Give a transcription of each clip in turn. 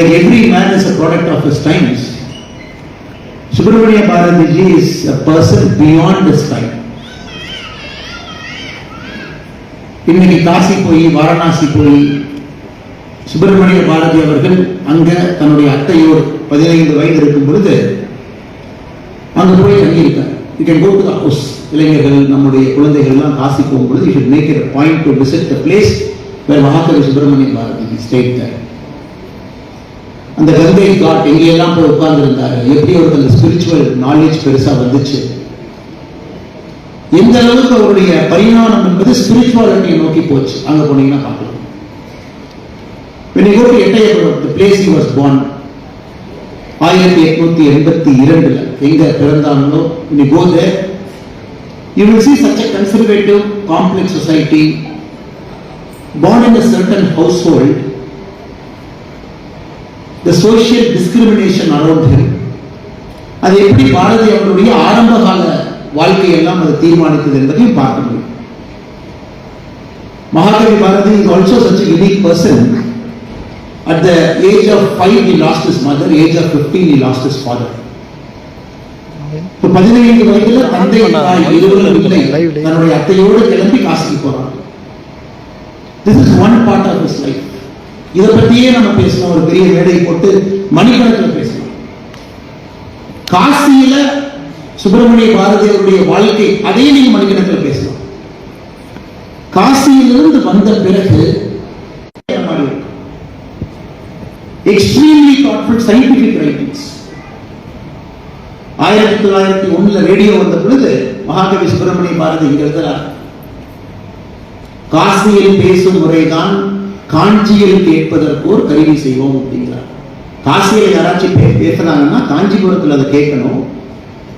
Like every man is a product of his times. Subramania bharatiji is a person beyond his time. இன்னைக்கு காசி போய் வாரணாசி போய் சுப்பிரமணிய பாரதி அவர்கள் அங்க தன்னுடைய அத்தையோடு பதினைந்து வயது இருக்கும் பொழுது அங்க போய் தங்கியிருக்கார் you can go to the house இளைஞர்கள் நம்முடைய குழந்தைகள் எல்லாம் காசி போகும் பொழுது you should make it point to visit the place where Mahakavi Subramania Bharathi stayed there அந்த கங்கை காட் எங்கெல்லாம் போய் உட்கார்ந்துருந்தாரு. எப்படி அவருக்கு அந்த ஸ்பிரிச்சுவல் நாலேஜ் பெருசா வந்துச்சு? எந்த அளவுக்கு அவருடைய பரிணாமம் என்பது ஸ்பிரிச்சுவாலிட்டியை நோக்கி போச்சு. அங்க போனீங்கன்னா பார்க்கலாம். When you go to Ettayapuram the place he was born ஆயிரத்தி எட்நூத்தி எண்பத்தி இரண்டுல எங்க பிறந்தாங்களோ இனி you go there you will see such a conservative complex society household the discrimination around around அது எப்படி பாரதி அவருடைய ஆரம்ப கால வாழ்க்கையெல்லாம் அது தீர்மானித்தது என்பதையும் பார்க்க முடியும். Mahakavi Bharathi is also such unique person at the age of five 5 lost his mother age of fifteen 15 lost his father இப்போ பதினைந்து வயதுல தந்தை தாய் இருவரும் இல்லை. தன்னுடைய அத்தையோடு கிளம்பி காசிக்கு போறான். This is one part of his இதை பத்தியே நம்ம பேசணும். ஒரு பெரிய மேடை போட்டு மணிக்கணக்கில் பேசணும். காசியில சுப்பிரமணிய பாரதியருடைய வாழ்க்கை அதையே நீங்க மணிக்கணக்கில் பேசலாம் காசியிலிருந்து வந்த பிறகு எக்ஸ்ட்ரீம்லி தாட்ஃபுல் சயின்டிபிக் ரைட்டிங்ஸ் ஆயிரத்தி தொள்ளாயிரத்தி ஒண்ணுல ரேடியோ வந்த பொழுது மகாகவி சுப்பிரமணிய பாரதி இங்க காசியில் பேசும் முறைதான் காஞ்சியில் கேட்பதற்கு ஒரு கருவி செய்வோம் அப்படிங்கிறார். காசியில் யாராச்சும் பே- பேசுறாங்கன்னா காஞ்சிபுரத்தில் அதை கேட்கணும்.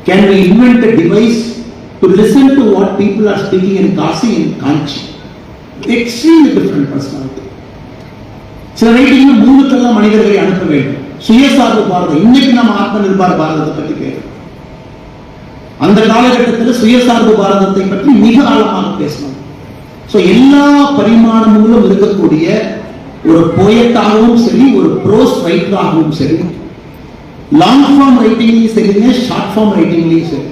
Can we invent device to listen to what people are speaking in Kashi in Kanchi extremely different personality சில வீட்டிலும் மூணுக்கெல்லாம் மனிதர்களை அனுப்ப வேண்டும். சுயசார்பு பாரதம். இன்னைக்கு நம்ம ஆத்ம நிர்பார பாரதத்தை பற்றி பேசுறோம் அந்த காலகட்டத்தில் சுயசார்பு பாரதத்தை பற்றி மிக ஆழமாக பேசணும். ஸோ எல்லா பரிமாணங்களும் இருக்கக்கூடிய ஒரு போயட்டாகவும் சரி ஒரு ப்ரோஸ் ரைட்டராகவும் சரி லாங் ஃபார்ம் ரைட்டிங்லையும் சரிங்க ஷார்ட் ஃபார்ம் ரைட்டிங்லையும் சரி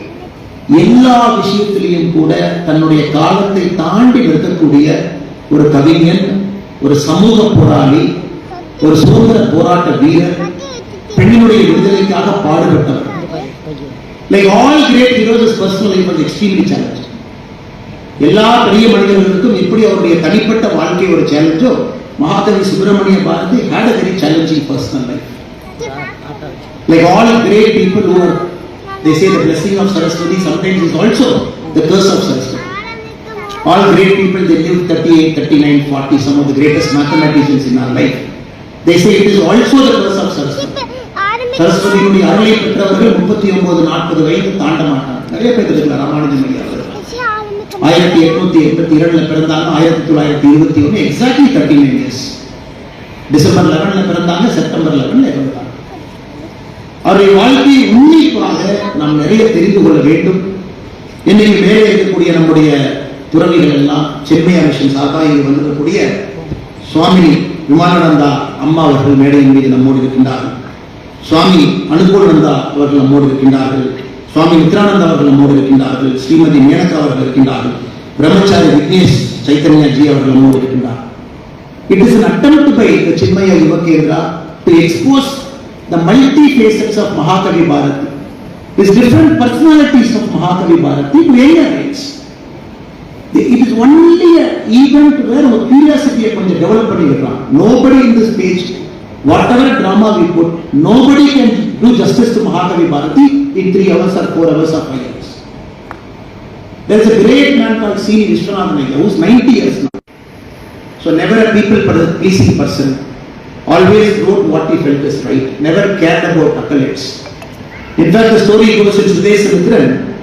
எல்லா விஷயத்திலையும் கூட தன்னுடைய காலத்தை தாண்டி நிற்கக்கூடிய ஒரு கவிஞன் ஒரு சமூக போராளி ஒரு சுதந்திர போராட்ட வீரர் பெண்ணினுடைய விடுதலைக்காக பாடுபட்டவர். Like all great heroes personal life was extremely challenge எல்லா பெரிய மனிதர்களுக்கும் எப்படி அவருடைய தனிப்பட்ட வாழ்க்கை ஒரு சேலஞ்சோ Mahakavi Subramania Bharathi had a very challenging personal life like all great people who are they say the blessing of saraswati sometimes is also the curse of saraswati all great people they live 38 39 40 some of the greatest mathematicians in our life they say it is also the curse of saraswati சரஸ்வதியினுடைய அருளை பெற்றவர்கள் முப்பத்தி ஒன்பது நாற்பது வயது தாண்ட மாட்டாங்க நிறைய பேர் இருக்கிறார் ராமானுஜன் ஐயா அவர்கள் ஆயிரத்தி எட்நூத்தி எண்பத்தி இரண்டுல பிறந்தாங்க ஆயிரத்தி தொள்ளாயிரத்தி இருபத்தி ஒன்று exactly thirty nine years December லெவன்ல பிறந்தாங்க செப்டம்பர் லெவன்ல இறந்தாங்க. அவருடைய வாழ்க்கையை உன்னிப்பாக நாம் நிறைய தெரிந்து கொள்ள வேண்டும். இன்னைக்கு மேலே இருக்கக்கூடிய நம்முடைய துறவிகள் எல்லாம் சென்மையா மிஷன் சார்பாக இங்கு வந்திருக்கக்கூடிய சுவாமி விமானநந்தா அம்மா அவர்கள் மேடையின் மீது நம்மோடு இருக்கின்றார்கள். சுவாமி அனுகூலந்தா அவர்கள் நம்மோடு இருக்கின்றார்கள். சுவாமி மித்ரானந்தா அவர்கள் நம்மோடு இருக்கின்றார்கள் ஸ்ரீமதி மேனகா அவர்கள் இருக்கின்றார்கள் பிரம்மச்சாரி விக்னேஷ் சைத்தன்யா ஜி அவர்கள் நம்மோடு இருக்கின்றார் It is an attempt by the Chinmaya Yuvakendra to expose the multi facets of Mahakavi Bharati, his different personalities of Mahakavi Bharati to younger age. The- It is only an event where ஒரு curiosity கொஞ்சம் develop பண்ணிருக்கலாம் nobody in this page whatever drama we put nobody can do justice to Mahakavi Bharati in three hours or four hours or five hours there is a great man called C. Vishwanathan Iyer who is 90 years now so never a people pleasing person. Always wrote what he felt is right. Never cared about accolades. In fact, the story goes in Sudesamitran.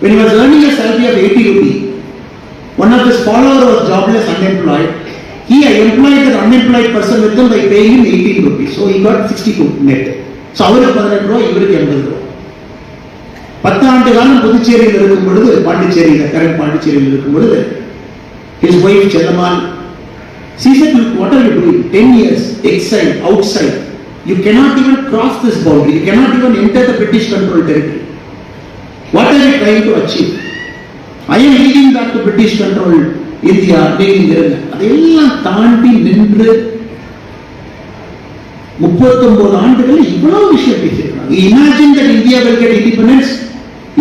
When he was earning a salary of 80 rupee, one of his followers was jobless, unemployed. He employed that unemployed person with him by paying him 18 rupees. So he got 62 net. So அவருக்கு பதினெட்டு ரூபா இவருக்கு எண்பது ரூபா பத்து ஆண்டு காலம் புதுச்சேரியில் இருக்கும் பொழுது பாண்டிச்சேரியில் கரண்ட் பாண்டிச்சேரியில் இருக்கும் பொழுது his wife Chellammal She said, look, what are you doing? 10 years, exile, outside. You cannot even cross this boundary. You cannot even enter the British controlled territory. What are you trying to achieve? I am leading back to British controlled India. அதையெல்லாம் தாண்டி நின்று முப்பத்தொன்பது ஆண்டுகள் இவ்வளவு விஷயம் பேசியிருக்காங்க. Imagine that India will get independence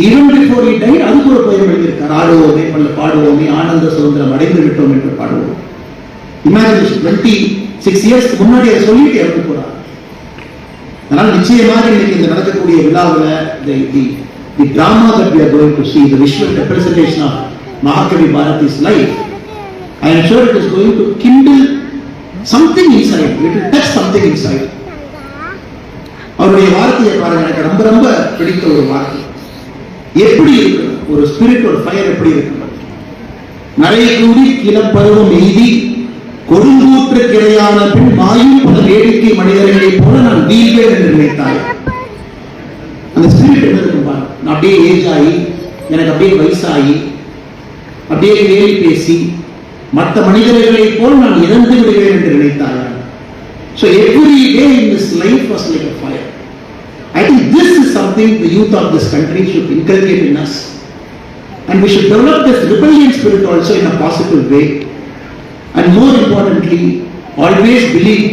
even before he died அதுக்கு ஒரு பெயர் எழுதியிருக்கார் ஆடுவோமே பல்ல பாடுவோமே ஆனந்த சுதந்திரம் அடைந்து விட்டோம் என்று பாடுவோம். இமேஜினேஷன் டுவெண்ட்டி சிக்ஸ் இயர்ஸ் முன்னாடி அதை சொல்லிட்டு இறந்து போறார் அதனால நிச்சயமாக இன்னைக்கு இந்த நடக்கக்கூடிய விழாவில் the the the drama that we are going to see the visual representation of Mahakavi I am sure it is going to kindle something inside it will touch something inside. அவருடைய வார்த்தையை பாருங்க எனக்கு ரொம்ப ரொம்ப பிடித்த ஒரு வார்த்தை. எப்படி இருக்கு ஒரு ஸ்பிரிட் ஒரு ஃபயர் எப்படி இருக்கு நிறைய கூடி கிளப்பருவம் எய்தி கொடுங்கூற்று கிளையான பின் மாயும் பல வேடிக்கை மனிதர்களை போல நான் வீழ்வேன் என்று நினைத்தாய் அந்த ஸ்பிரிட் என்ன இருக்கும் நான் அப்படியே ஏஜ் ஆகி எனக்கு அப்படியே வயசாகி அப்படியே கேலி பேசி மற்ற மனிதர்களைப் போல் நான் இறந்து விடுகிறேன் என்று நினைத்தாயா So every day in this life was like a fire. I think this is something the youth of this country should inculcate in us. And we should develop this rebellion spirit also in a positive way. And more importantly, always believe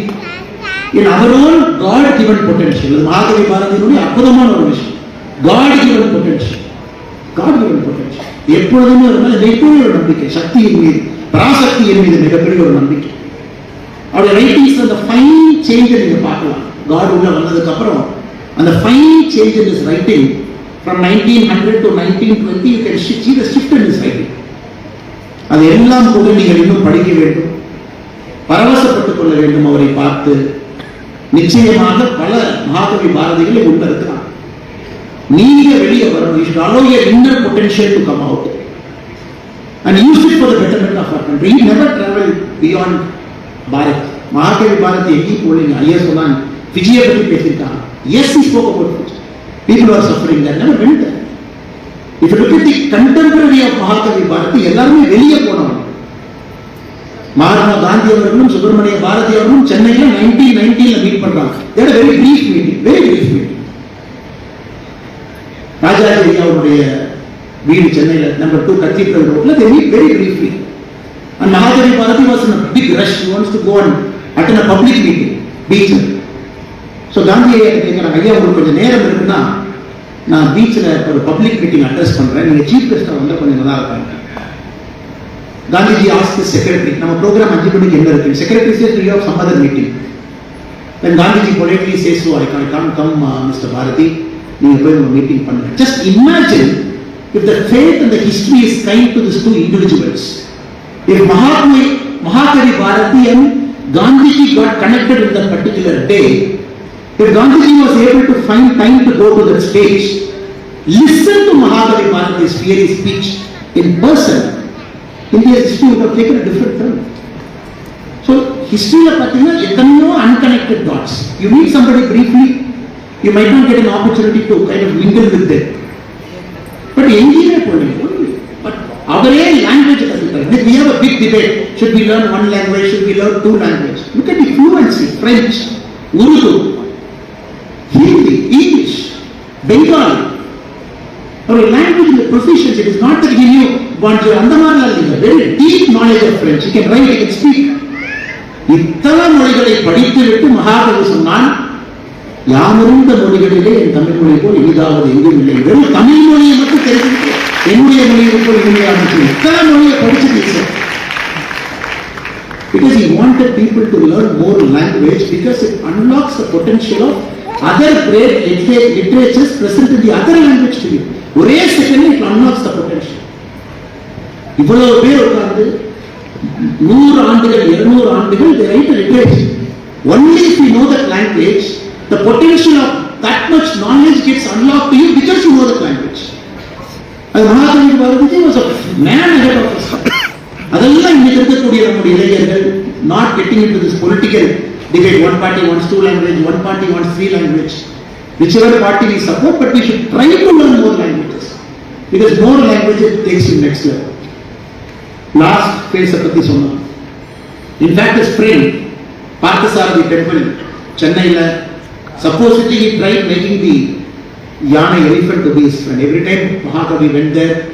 in our own God-given potential. இது மகாகவி பாரதியினுடைய அற்புதமான ஒரு விஷயம். God-given potential. God-given potential. எப்பொழுதுமே ஒரு மிகப்பெரிய ஒரு நம்பிக்கை சக்தியின் மீது பராசக்தியின் மீது மிகப்பெரிய ஒரு நம்பிக்கை. அவருடைய ரைட்டிங்ஸ் அந்த ஃபைன் சேஞ்சை நீங்கள் பார்க்கலாம். காட் உள்ள வந்ததுக்கு அப்புறம் அந்த fine change in his writing from nineteen hundred to nineteen twenty you can the shift in his writing அது எல்லாம் கூட நீங்கள் இன்னும் படிக்க வேண்டும். பரவசப்பட்டுக் கொள்ள வேண்டும் அவரை பார்த்து. நிச்சயமாக பல மகாகவி பாரதிகளை உள்ள இருக்கலாம் நீங்க வெளியே வரணும். You should allow your inner potential to come out and use it for the betterment of our country you never travel beyond Bharat Mahakavi Bharat எங்கேயும் போலீங்க ஐயா சொன்னாங்க விஜயை பற்றி பேசியிருக்காங்க yes is spoke about people are suffering suffering never Never went there. If you look at the Mahakavi Bharat எல்லாருமே வெளியே போனவங்க. மகாத்மா காந்தி அவர்களும் சுப்பிரமணிய பாரதி அவர்களும் சென்னையில் நைன்டீன் நைன்டீன்ல மீட் பண்றாங்க. Very brief meeting very brief meeting Rajaji அவருடைய வீடு சென்னையில நம்பர் டூ கத்தீட்ரல் ரோட்ல they meet very briefly and Mahadavi Bharathi was in big rush rush. He wants to go and attend a public so Gandhi ஐயா ஐயா உங்களுக்கு கொஞ்சம் நேரம் இருக்குன்னா நான் பீச்சில் ஒரு பப்ளிக் மீட்டிங் அட்ரஸ் பண்றேன். நீங்க சீஃப் கெஸ்ட்டாக வந்து கொஞ்சம் நல்லா இருக்காங்க காந்திஜி ஆஸ்க் செக்ரட்டரி நம்ம ப்ரோக்ராம் அஞ்சு மணிக்கு என்ன இருக்கு? Secretary says you have some other meeting then Gandhiji politely says I oh, I come mister Bharathi நீங்க போய் உங்க மீட்டிங் பண்ணுங்க just imagine if the fate and the history is kind to these two individuals if Mahatma Mahakavi Bharati and Gandhiji got connected in that particular day if Gandhiji was able to find time to go to that stage listen to Mahakavi Bharati's fiery speech in person India's history would have taken a different turn so ஹிஸ்டரியில் பார்த்தீங்கன்னா எத்தனையோ unconnected dots you meet somebody briefly you might not get an opportunity to kind of mingle with that but எங்கேயுமே போனீங்க but அவரே language கற்றுக்கிறார் we have a big debate should be learn one language should be learn two language look at the fluency French Urdu Hindi English Bengali ஒரு language இந்த professions it is not that give you want you அந்த மாதிரிலாம் இல்லைங்க very deep knowledge of French you can write you can speak இத்தனை மொழிகளை படித்துவிட்டு மகாகவி சொன்னான் யாமிருந்த மொழிகளிலே என் தமிழ் மொழி போல் இனிதாவது எங்கும் இல்லை வெறும் தமிழ் மொழியை மட்டும் தெரிஞ்சுக்கிட்டு என்னுடைய மொழியை போல் இனிமையாக எத்தனை மொழியை படிச்சு பேசுறேன் Because he wanted people to learn more language because it unlocks the potential of other great literatures present in the other language to you. ஒரே second it unlocks the potential இவ்வளவு பேர் உட்கார்ந்து நூறு ஆண்டுகள் இருநூறு ஆண்டுகள் right literature only know that language you know that language, the potential of that much knowledge gets unlocked to you because you know that language. அது மகாகவி Bharathiji was a man ahead of us. அதெல்லாம் இன்னைக்கு இருக்கக்கூடிய நம்முடைய இளைஞர்கள் not getting into this political debate one party wants two language one party wants three language whichever party we support but we should try to learn more languages because more language takes you next level last ஃபேஸை பற்றி சொன்னோம் in fact spring Parthasarathy temple சென்னையில் Supposedly he tried making the Yana elephant to be his friend. Every time Mahakavi went there,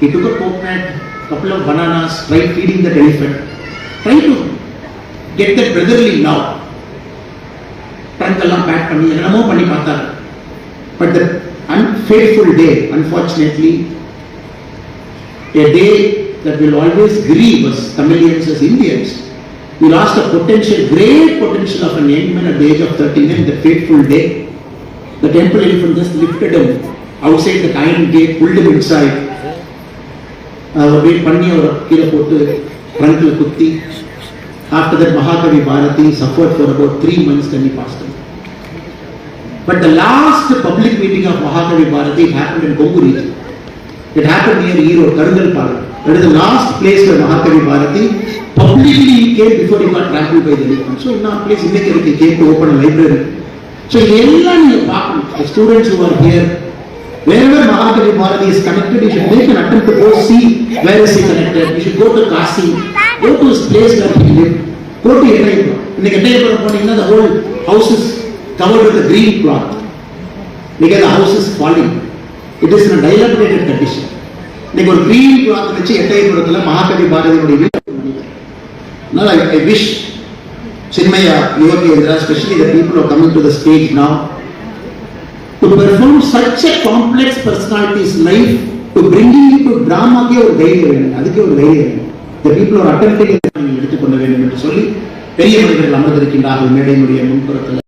he took a coconut, couple of bananas, tried feeding that elephant, tried to get that brotherly love. Trunk எல்லாம் back பண்ணி என்னமோ பண்ணி பார்த்தாரு but the unfaithful day unfortunately a day that will always grieve us Tamilians as Indians we lost a potential great potential of an young man at the age of 39 the fateful day the temple elephant just lifted him outside the iron gate pulled him inside அவர் அப்படியே பண்ணி அவரை கீழே போட்டு ட்ரங்க்ல குத்தி After that, Mahakavi Bharati suffered for about three months, then he passed away. But the last public meeting of Mahakavi Bharati it happened in Kongu region. It happened near Erode, Karangal Palam. That is the last place where Mahakavi Bharati publicly he came before he got trampled by the elephant. So in our place, இன்னைக்கு he came to open a library. So எல்லாம் நீங்க பார்க்கணும். The students who are here, wherever Mahakavi Bharati is connected, you should make an attempt to go see where is he connected. You should go to Kasi, go to his place where he lived. Go to Ettayapuram. இன்னைக்கு எட்டயபுரம் போனீங்கன்னா the whole house is covered with a green cloth. Because the house is falling. It is in a dilapidated condition. இன்னைக்கு ஒரு green cloth வச்சு எட்டயபுரத்துல மகாகவி பாரதியுடைய வீடு Now I, I wish Chinmaya, Yuvakendra, especially the people who are coming to the stage now, to perform such a complex personality's life, to bringing it to drama ஒரு தைரியம் வேணும் அதுக்கே ஒரு தைரியம் வேணும் the people who are attempting it எடுத்துக்கொள்ள வேண்டும் என்று சொல்லி பெரிய மனிதர்கள் அமர்ந்திருக்கின்றார்கள் மேடையினுடைய முன்புறத்தில்